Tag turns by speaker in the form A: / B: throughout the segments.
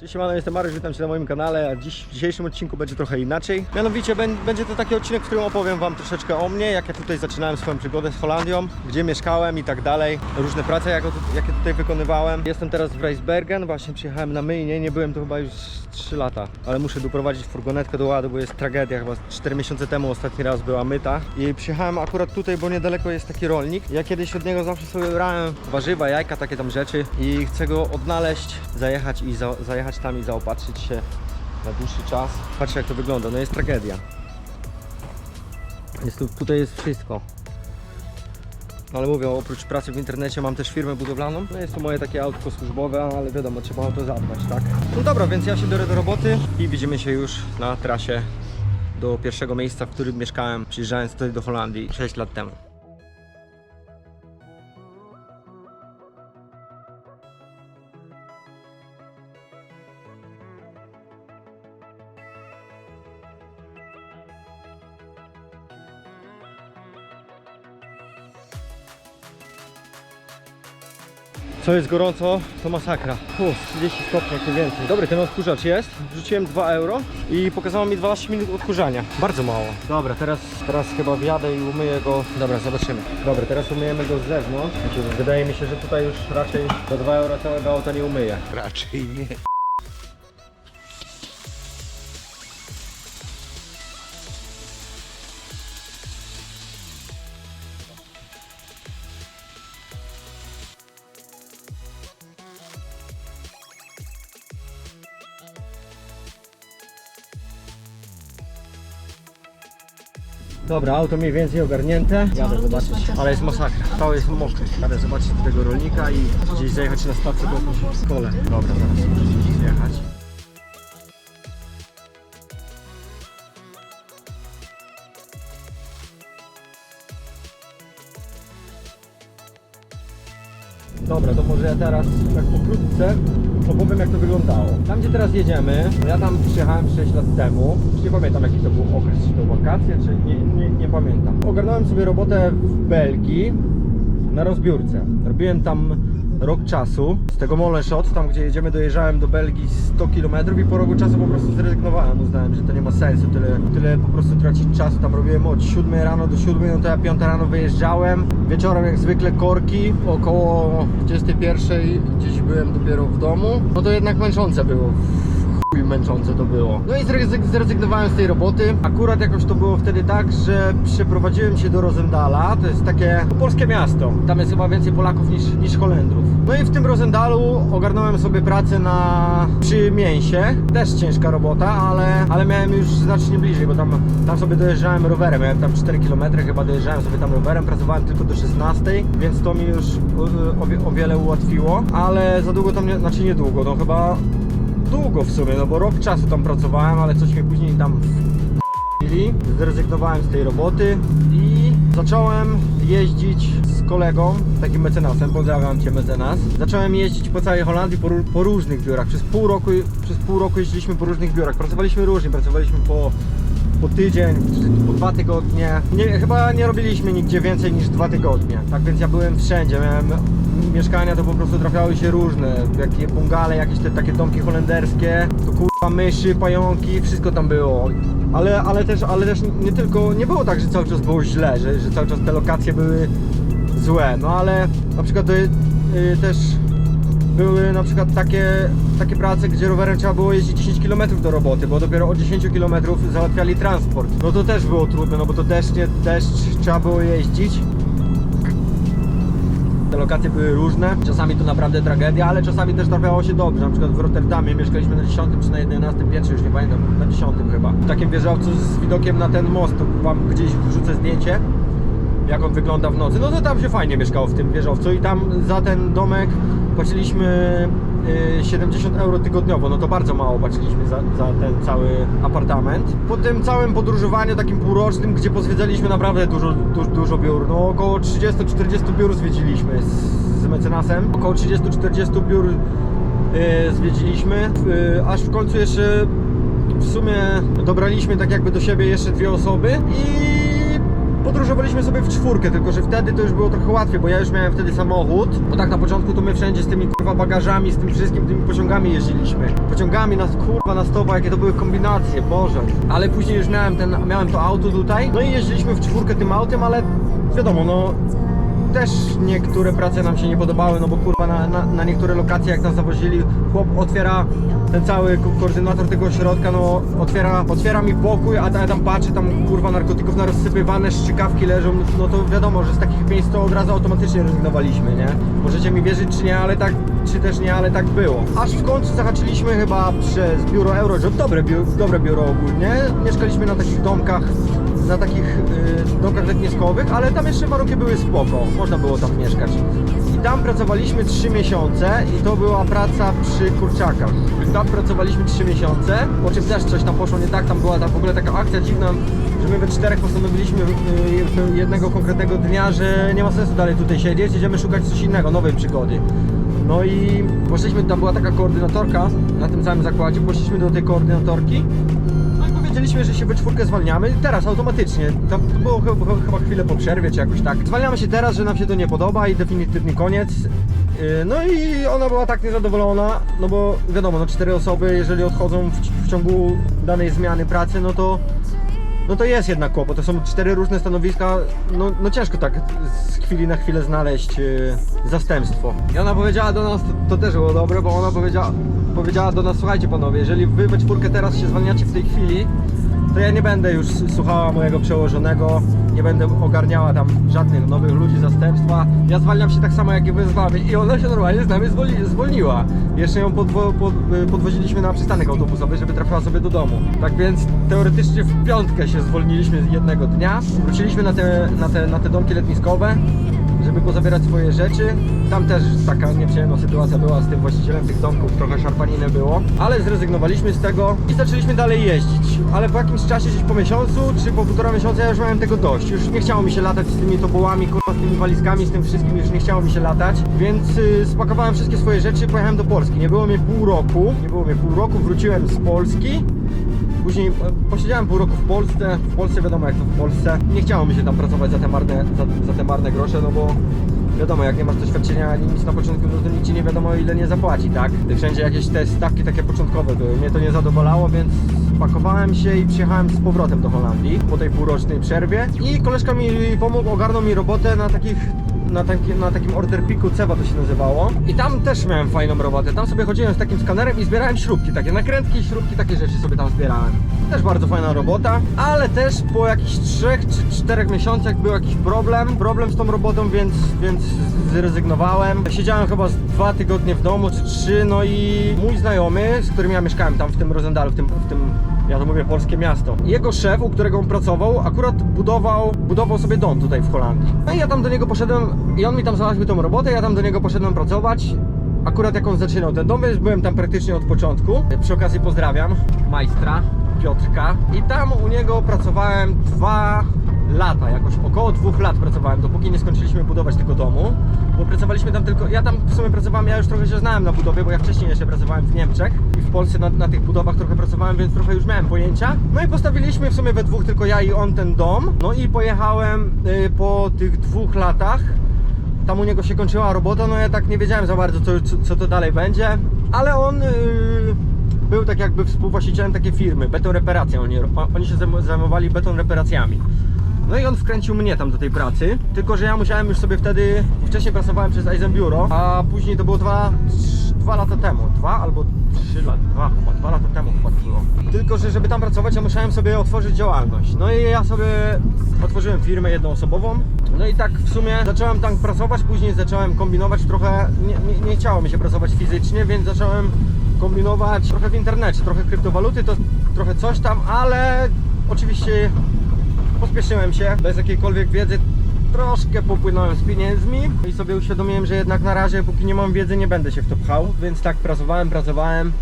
A: Cześć, siemano, jestem Mariusz, witam Cię na moim kanale, a dziś, w dzisiejszym odcinku będzie trochę inaczej. Mianowicie bę- będzie to taki odcinek, w którym opowiem Wam troszeczkę o mnie, jak ja tutaj zaczynałem swoją przygodę z Holandią, gdzie mieszkałem i tak dalej, różne prace, jak, jakie tutaj wykonywałem. Jestem teraz w Reisbergen, właśnie przyjechałem na myjnie, nie byłem tu chyba już 3 lata, ale muszę doprowadzić furgonetkę do ładu, bo jest tragedia, chyba 4 miesiące temu ostatni raz była myta i przyjechałem akurat tutaj, bo niedaleko jest taki rolnik. Ja kiedyś od niego zawsze sobie brałem warzywa, jajka, takie tam rzeczy i chcę go odnaleźć, zajechać i za, zajechać tam i zaopatrzyć się na dłuższy czas. Patrzcie jak to wygląda, no jest tragedia. Jest tu, tutaj jest wszystko. No ale mówię, oprócz pracy w internecie mam też firmę budowlaną. No jest to moje takie autko służbowe, ale wiadomo, trzeba o to zadbać, tak? No dobra, więc ja się biorę do roboty i widzimy się już na trasie do pierwszego miejsca, w którym mieszkałem, przyjeżdżając tutaj do Holandii 6 lat temu. Co jest gorąco, to masakra. Uf, 30 stopni, jak nie więcej. Dobry, ten odkurzacz jest. Wrzuciłem 2 euro i pokazało mi 12 minut odkurzania. Bardzo mało. Dobra, teraz, teraz chyba wjadę i umyję go. Dobra, zobaczymy. Dobra, teraz umyjemy go z zewnątrz. Znaczy, Wydaje mi się, że tutaj już raczej do 2 euro całego auta nie umyję.
B: Raczej nie.
A: Dobra, auto mniej więcej ogarnięte. Jadę zobaczyć, ale jest masakra. Cały jest mokry. Jadę zobaczyć tego rolnika i gdzieś zajechać na stację jakimś szkole. Dobra, zaraz muszę Dobra, to może ja teraz tak pokrótce opowiem jak to wyglądało. Tam gdzie teraz jedziemy, ja tam przyjechałem 6 lat temu. Już nie pamiętam jaki to był okres, czy to wakacje, czy nie, nie, nie pamiętam. Ogarnąłem sobie robotę w Belgii na rozbiórce. Robiłem tam rok czasu. Z tego Molenshot, tam gdzie jedziemy, dojeżdżałem do Belgii 100 km i po roku czasu po prostu zrezygnowałem. Uznałem, że to nie ma sensu, tyle, tyle po prostu tracić czasu. Tam robiłem od 7 rano do 7, no to ja 5 rano wyjeżdżałem. Wieczorem jak zwykle korki, około 21 gdzieś byłem dopiero w domu. No to jednak męczące było męczące to było. No i zrezyg- zrezygnowałem z tej roboty. Akurat jakoś to było wtedy tak, że przeprowadziłem się do Rosendala. To jest takie polskie miasto. Tam jest chyba więcej Polaków niż, niż Holendrów. No i w tym Rosendalu ogarnąłem sobie pracę na przy mięsie. Też ciężka robota, ale, ale miałem już znacznie bliżej, bo tam, tam sobie dojeżdżałem rowerem. Miałem tam 4 km, chyba dojeżdżałem sobie tam rowerem. Pracowałem tylko do 16, więc to mi już o, o, wie- o wiele ułatwiło. Ale za długo tam nie, znaczy nie długo, no chyba długo w sumie, no bo rok czasu tam pracowałem, ale coś mnie później tam. Zrezygnowałem z tej roboty i zacząłem jeździć z kolegą, takim mecenasem, pozdrawiam Cię mecenas. Zacząłem jeździć po całej Holandii po, po różnych biurach. Przez pół, roku, przez pół roku jeździliśmy po różnych biurach. Pracowaliśmy różnie, pracowaliśmy po po tydzień, po dwa tygodnie. Nie, chyba nie robiliśmy nigdzie więcej niż dwa tygodnie. Tak więc ja byłem wszędzie. Miałem mieszkania to po prostu trafiały się różne. Jakie bungale, jakieś te takie domki holenderskie, to kurwa myszy, pająki, wszystko tam było. Ale, ale też, ale też nie tylko, nie było tak, że cały czas było źle, że, że cały czas te lokacje były złe. No ale na przykład y, y, też były na przykład takie, takie prace, gdzie rowerem trzeba było jeździć 10 km do roboty, bo dopiero od 10 km załatwiali transport. No to też było trudne, no bo to deszcz, nie, deszcz trzeba było jeździć. Te lokacje były różne, czasami to naprawdę tragedia, ale czasami też trafiało się dobrze. Na przykład w Rotterdamie mieszkaliśmy na 10 czy na 11 piętrze, już nie pamiętam, na 10 chyba. W takim wieżowcu z widokiem na ten most, wam gdzieś wrzucę zdjęcie jak on wygląda w nocy, no to tam się fajnie mieszkało w tym wieżowcu i tam za ten domek płaciliśmy y, 70 euro tygodniowo, no to bardzo mało płaciliśmy za, za ten cały apartament. Po tym całym podróżowaniu takim półrocznym, gdzie pozwiedzaliśmy naprawdę dużo, dużo, biur, no około 30-40 biur zwiedziliśmy z, z mecenasem, około 30-40 biur y, zwiedziliśmy, y, aż w końcu jeszcze w sumie dobraliśmy tak jakby do siebie jeszcze dwie osoby i podróżowaliśmy sobie w czwórkę, tylko że wtedy to już było trochę łatwiej, bo ja już miałem wtedy samochód. Bo tak na początku to my wszędzie z tymi kurwa bagażami, z tym wszystkim, tymi pociągami jeździliśmy. Pociągami nas kurwa na stopa, jakie to były kombinacje, Boże. Ale później już miałem ten, miałem to auto tutaj, no i jeździliśmy w czwórkę tym autem, ale wiadomo, no też niektóre prace nam się nie podobały, no bo kurwa na, na, na niektóre lokacje jak nas zawozili, chłop otwiera ten cały ko- koordynator tego ośrodka, no otwiera, otwiera mi pokój, a ja tam patrzę, tam kurwa narkotyków na rozsypywane, szczykawki leżą, no to wiadomo, że z takich miejsc to od razu automatycznie rezygnowaliśmy, nie? Możecie mi wierzyć czy nie, ale tak, czy też nie, ale tak było. Aż w końcu zahaczyliśmy chyba przez biuro Eurojob, dobre, biuro, dobre biuro ogólnie, mieszkaliśmy na takich domkach na takich y, domkach letniskowych, ale tam jeszcze warunki były spoko, można było tam mieszkać. Tam pracowaliśmy 3 miesiące i to była praca przy kurczakach. Tam pracowaliśmy 3 miesiące, po czym też coś tam poszło nie tak, tam była tam w ogóle taka akcja dziwna, że my we czterech postanowiliśmy y, jednego konkretnego dnia, że nie ma sensu dalej tutaj siedzieć, idziemy szukać coś innego, nowej przygody. No i poszliśmy, tam była taka koordynatorka na tym całym zakładzie, poszliśmy do tej koordynatorki i powiedzieliśmy, że się we czwórkę zwalniamy teraz automatycznie. To było chyba, chwilę po przerwie czy jakoś tak. Zwalniamy się teraz, że nam się to nie podoba i definitywny koniec. Yy, No i ona była tak niezadowolona, no bo wiadomo, no cztery osoby, jeżeli odchodzą w, w ciągu danej zmiany pracy, no to no to jest jednak kłopot. To są cztery różne stanowiska. No, no ciężko tak z chwili na chwilę znaleźć yy, zastępstwo. I ona powiedziała do nas, to, też było dobre, bo ona powiedziała, powiedziała do nas, słuchajcie panowie, jeżeli wy we czwórkę teraz się zwalniacie w tej chwili, to ja nie będę już słuchała mojego przełożonego, nie będę ogarniała tam żadnych nowych ludzi, zastępstwa. Ja zwalniam się tak samo jak i wy z wami i ona się normalnie z nami zwoli, zwolniła. Jeszcze ją podwo, pod, podwoziliśmy na przystanek autobusowy, żeby trafiła sobie do domu. Tak więc teoretycznie w piątkę się zwolniliśmy jednego dnia. Wróciliśmy na te, na te, na te domki letniskowe żeby pozabierać swoje rzeczy. Tam też taka nieprzyjemna sytuacja była z tym właścicielem tych domków, trochę szarpaniny było, ale zrezygnowaliśmy z tego i zaczęliśmy dalej jeździć. Ale po jakimś czasie, gdzieś po miesiącu, czy po półtora miesiąca, ja już miałem tego dość. Już nie chciało mi się latać z tymi tobołami, kurwa, z tymi walizkami, z tym wszystkim, już nie chciało mi się latać, więc y, spakowałem wszystkie swoje rzeczy, pojechałem do Polski. Nie było mnie pół roku, nie było mnie pół roku, wróciłem z Polski. Później e, posiedziałem pół roku w Polsce. W Polsce wiadomo jak to w Polsce. Nie chciało mi się tam pracować za te marne, za, za te marne grosze, no bo wiadomo, jak nie masz doświadczenia ani nic na początku, no to nikt ci nie wiadomo ile nie zapłaci, tak? Wszędzie jakieś te stawki takie początkowe były. Mnie to nie zadowalało, więc pakowałem się i przyjechałem z powrotem do Holandii po tej półrocznej przerwie. I koleżka mi pomógł, ogarnął mi robotę na takich na, taki, na takim order piku Cewa to się nazywało. I tam też miałem fajną robotę. Tam sobie chodziłem z takim skanerem i zbierałem śrubki, takie nakrętki, śrubki, takie rzeczy sobie tam zbierałem. Też bardzo fajna robota, ale też po jakichś trzech czy czterech miesiącach był jakiś problem, problem z tą robotą, więc, więc zrezygnowałem. Siedziałem chyba z dwa tygodnie w domu, czy trzy, no i mój znajomy, z którym ja mieszkałem tam w tym Rozendalu, w tym, w tym ja to mówię polskie miasto. Jego szef, u którego on pracował, akurat budował, budował sobie dom tutaj w Holandii. No i ja tam do niego poszedłem i on mi tam załatwił tą robotę, ja tam do niego poszedłem pracować. Akurat jak on zaczynał ten dom, więc byłem tam praktycznie od początku. Przy okazji pozdrawiam majstra Piotrka i tam u niego pracowałem dwa lata, jakoś około dwóch lat pracowałem, dopóki nie skończyliśmy budować tego domu, bo pracowaliśmy tam tylko, ja tam w sumie pracowałem, ja już trochę się znałem na budowie, bo ja wcześniej jeszcze pracowałem w Niemczech i w Polsce na, na tych budowach trochę pracowałem, więc trochę już miałem pojęcia. No i postawiliśmy w sumie we dwóch, tylko ja i on ten dom, no i pojechałem y, po tych dwóch latach tam u niego się kończyła robota, no ja tak nie wiedziałem za bardzo co, co, co to dalej będzie, ale on yy, był tak jakby współwłaścicielem takiej firmy, beton reparacja, oni, oni się zajm- zajmowali beton reparacjami. No i on wkręcił mnie tam do tej pracy, tylko że ja musiałem już sobie wtedy, wcześniej pracowałem przez Eisenbiuro, a później to było dwa, dwa lata temu, dwa albo trzy lata, dwa chyba, dwa lata temu chyba było. Tylko, że żeby tam pracować, ja musiałem sobie otworzyć działalność. No i ja sobie otworzyłem firmę jednoosobową, no i tak w sumie zacząłem tam pracować, później zacząłem kombinować trochę, nie, nie, nie chciało mi się pracować fizycznie, więc zacząłem kombinować trochę w internecie, trochę kryptowaluty, to trochę coś tam, ale oczywiście pospieszyłem się, bez jakiejkolwiek wiedzy troszkę popłynąłem z pieniędzmi i sobie uświadomiłem, że jednak na razie póki nie mam wiedzy nie będę się w to pchał, więc tak pracowałem, pracowałem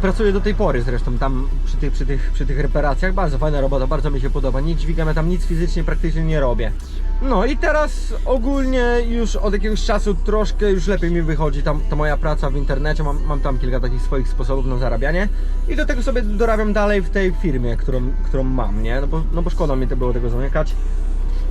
A: Pracuję do tej pory zresztą tam przy tych, przy, tych, przy tych reparacjach. Bardzo fajna robota, bardzo mi się podoba. Nie dźwigam, ja tam nic fizycznie praktycznie nie robię. No i teraz ogólnie już od jakiegoś czasu troszkę już lepiej mi wychodzi tam ta moja praca w internecie. Mam, mam tam kilka takich swoich sposobów na zarabianie i do tego sobie dorabiam dalej w tej firmie, którą, którą mam, nie? No bo, no bo szkoda mi to było tego zamykać.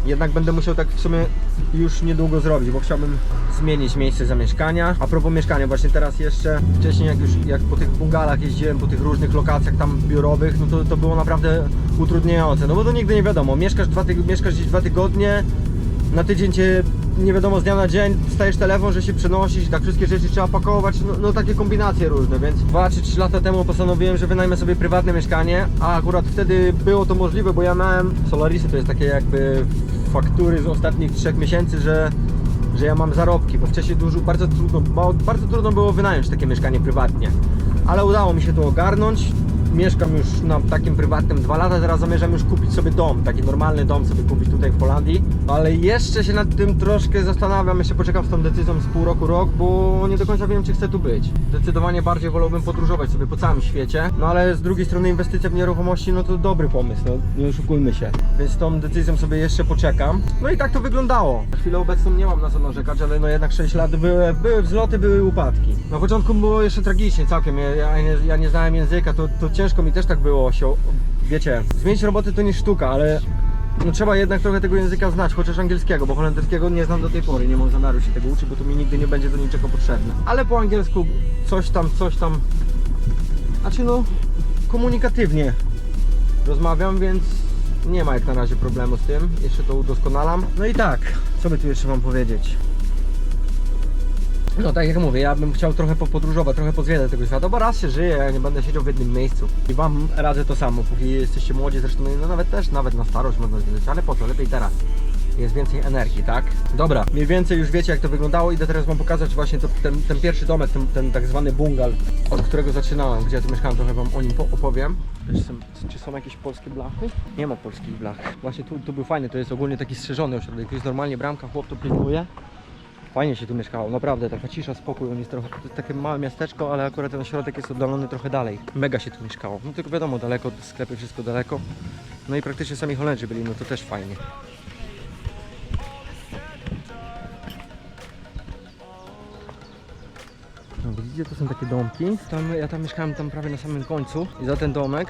A: Jednak będę musiał tak w sumie już niedługo zrobić, bo chciałbym zmienić miejsce zamieszkania. A propos mieszkania, właśnie teraz jeszcze, wcześniej jak już jak po tych bungalach jeździłem, po tych różnych lokacjach tam biurowych, no to, to było naprawdę utrudniające, no bo to nigdy nie wiadomo, mieszkasz, dwa mieszkasz gdzieś dwa tygodnie, na tydzień cię nie wiadomo z dnia na dzień stajesz telefon, że się przenosisz, tak wszystkie rzeczy trzeba pakować, no, no takie kombinacje różne, więc 2 czy 3 lata temu postanowiłem, że wynajmę sobie prywatne mieszkanie, a akurat wtedy było to możliwe, bo ja miałem Solarisy, to jest takie jakby faktury z ostatnich 3 miesięcy, że że ja mam zarobki, bo wcześniej dużo, bardzo trudno, bardzo trudno było wynająć takie mieszkanie prywatnie. Ale udało mi się to ogarnąć. Mieszkam już na takim prywatnym dwa lata, teraz zamierzam już kupić sobie dom, taki normalny dom sobie kupić tutaj w Holandii. Ale jeszcze się nad tym troszkę zastanawiam, jeszcze poczekam z tą decyzją z pół roku, rok, bo nie do końca wiem, czy chcę tu być. Zdecydowanie bardziej wolałbym podróżować sobie po całym świecie, no ale z drugiej strony inwestycja w nieruchomości, no to dobry pomysł, no nie oszukujmy się. Więc tą decyzją sobie jeszcze poczekam. No i tak to wyglądało. Na chwilę obecną nie mam na co narzekać, ale no jednak 6 lat były, były wzloty, były upadki. Na początku było jeszcze tragicznie całkiem, ja, ja, nie, ja nie znałem języka, to, to ciężko mi też tak było się, wiecie, zmienić roboty to nie sztuka, ale no trzeba jednak trochę tego języka znać, chociaż angielskiego, bo holenderskiego nie znam do tej pory, nie mam zamiaru się tego uczyć, bo to mi nigdy nie będzie do niczego potrzebne. Ale po angielsku coś tam, coś tam, znaczy no komunikatywnie rozmawiam, więc nie ma jak na razie problemu z tym, jeszcze to udoskonalam. No i tak, co by tu jeszcze mam powiedzieć? No tak jak mówię, ja bym chciał trochę popodróżować, trochę pozwiedzać tego świata, bo raz się żyje, ja nie będę siedział w jednym miejscu. I wam radzę to samo, póki jesteście młodzi, zresztą no nawet też, nawet na starość można zwiedzać, ale po co, lepiej teraz. Jest więcej energii, tak? Dobra, mniej więcej już wiecie jak to wyglądało, idę teraz wam pokazać właśnie to, ten, ten pierwszy domek, ten, ten tak zwany bungal, od którego zaczynałem, gdzie ja tu mieszkałem, trochę wam o nim po- opowiem. Czy są, czy są jakieś polskie blachy? Nie ma polskich blach. Właśnie tu, tu był fajny, to jest ogólnie taki strzeżony ośrodek, tu jest normalnie bramka, chłop to pilnuje. Fajnie się tu mieszkało, naprawdę, taka cisza, spokój, on jest trochę, to jest takie małe miasteczko, ale akurat ten ośrodek jest oddalony trochę dalej. Mega się tu mieszkało, no tylko wiadomo, daleko, sklepy, wszystko daleko. No i praktycznie sami Holendrzy byli, no to też fajnie. No, widzicie, to są takie domki. Tam, ja tam mieszkałem tam prawie na samym końcu i za ten domek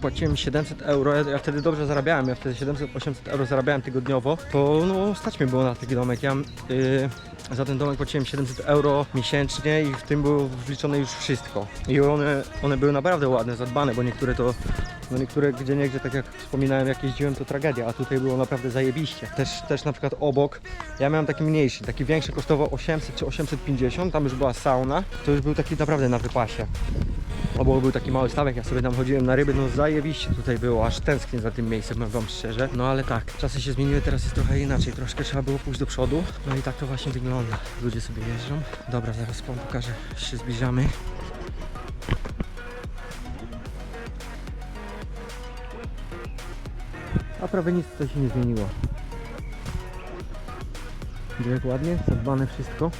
A: płaciłem 700 euro. Ja, ja wtedy dobrze zarabiałem, ja wtedy 700-800 euro zarabiałem tygodniowo. To no, stać mnie było na taki domek. Ja yy, za ten domek płaciłem 700 euro miesięcznie i w tym było wliczone już wszystko. I one, one były naprawdę ładne, zadbane, bo niektóre to no niektóre gdzie niegdzie, tak jak wspominałem, jak jeździłem, to tragedia, a tutaj było naprawdę zajebiście. Też, też na przykład obok, ja miałem taki mniejszy, taki większy kosztował 800 czy 850, tam już była sauna, to już był taki naprawdę na wypasie. Obok był taki mały stawek, ja sobie tam chodziłem na ryby, no zajebiście tutaj było, aż tęsknię za tym miejscem, powiem wam szczerze. No ale tak, czasy się zmieniły, teraz jest trochę inaczej, troszkę trzeba było pójść do przodu. No i tak to właśnie wygląda. Ludzie sobie jeżdżą. Dobra, zaraz wam pokażę, się zbliżamy. A prawie nic tutaj się nie zmieniło. Gdzie jak ładnie, zadbane wszystko.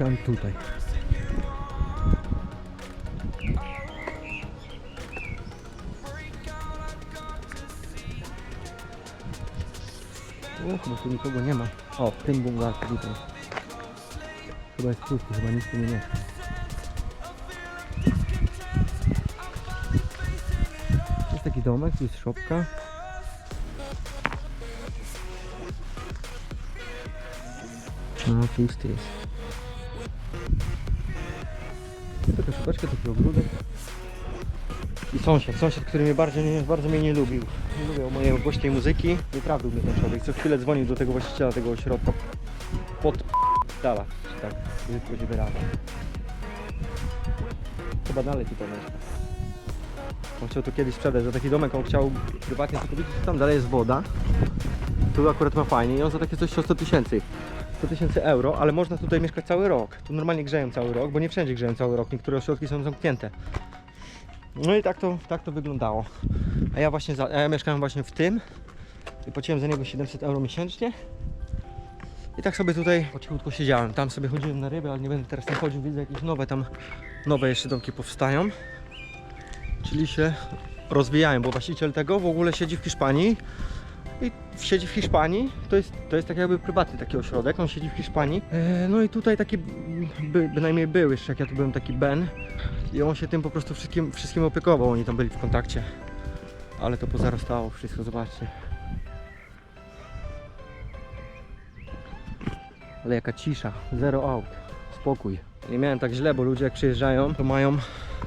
A: Ja mieszkałem tutaj. O, chyba tu nikogo nie ma. O, w tym bungalku tutaj. Chyba jest pusty, chyba nic tu nie mieszka. Jest taki domek, tu jest szopka. No, pusty jest. Szopeczka, taki ogródek. I sąsiad, sąsiad, który mnie bardzo, nie, bardzo mnie nie lubił. Nie lubił mojej głośnej muzyki. Nieprawdą mnie ten człowiek. Co chwilę dzwonił do tego właściciela tego ośrodka. Pod dala, że tak brzydko się. Chyba dalej tutaj mieszka. On chciał to kiedyś sprzedać za taki domek, on chciał prywatnie widzieć, że tam dalej jest woda. Tu akurat ma fajnie i on za takie coś chciał 100 tysięcy. 100 tysięcy euro, ale można tutaj mieszkać cały rok. Tu normalnie grzeją cały rok, bo nie wszędzie grzeją cały rok. Niektóre ośrodki są zamknięte. No i tak to, tak to wyglądało. A ja właśnie za, ja mieszkałem właśnie w tym I płaciłem za niego 700 euro miesięcznie. I tak sobie tutaj po cichutku siedziałem. Tam sobie chodziłem na ryby, ale nie będę teraz tam chodził. Widzę jakieś nowe tam, nowe jeszcze domki powstają. Czyli się rozwijają, bo właściciel tego w ogóle siedzi w Hiszpanii. I siedzi w Hiszpanii, to jest, to jest tak jakby prywatny taki ośrodek, on siedzi w Hiszpanii. E, no i tutaj taki, by, bynajmniej był jeszcze, jak ja tu byłem, taki Ben. I on się tym po prostu wszystkim, wszystkim opiekował, oni tam byli w kontakcie. Ale to pozarastało wszystko, zobaczcie. Ale jaka cisza, zero aut, spokój. Nie miałem tak źle, bo ludzie jak przyjeżdżają, to mają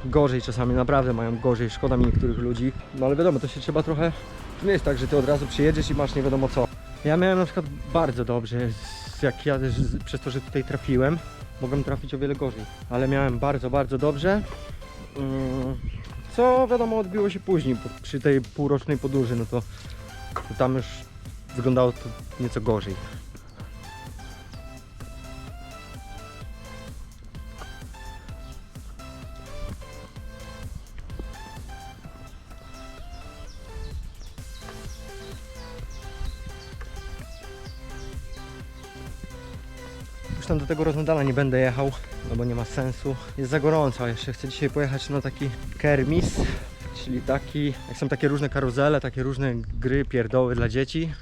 A: gorzej czasami, naprawdę mają gorzej, szkoda mi niektórych ludzi. No ale wiadomo, to się trzeba trochę... Nie jest tak, że ty od razu przyjedziesz i masz nie wiadomo co. Ja miałem na przykład bardzo dobrze, jak ja przez to, że tutaj trafiłem, mogłem trafić o wiele gorzej. Ale miałem bardzo, bardzo dobrze. Mm, Co wiadomo odbiło się później, przy tej półrocznej podróży, no to, to tam już wyglądało to nieco gorzej. Do tego Rosendala nie będę jechał, no bo nie ma sensu. Jest za gorąco, jeszcze chcę dzisiaj pojechać na taki kermis, czyli taki, jak są takie różne karuzele, takie różne gry, pierdoły dla dzieci.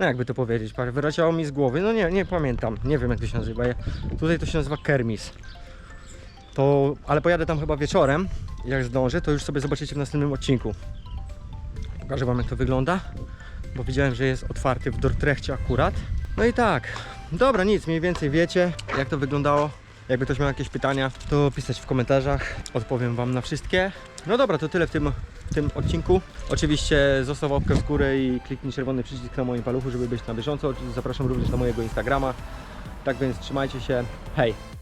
A: No jakby to powiedzieć, wyleciało mi z głowy, no nie, nie pamiętam, nie wiem jak to się nazywa. Tutaj to się nazywa kermis. To, ale pojadę tam chyba wieczorem, jak zdążę, to już sobie zobaczycie w następnym odcinku. Pokażę wam jak to wygląda, bo widziałem, że jest otwarty w Dortrechcie akurat. No i tak, dobra, nic, mniej więcej wiecie, jak to wyglądało. Jakby ktoś miał jakieś pytania, to pisać w komentarzach, odpowiem Wam na wszystkie. No dobra, to tyle w tym, w tym odcinku. Oczywiście zostaw łapkę w górę i kliknij czerwony przycisk na moim paluchu, żeby być na bieżąco. Zapraszam również na mojego Instagrama. Tak więc trzymajcie się, hej!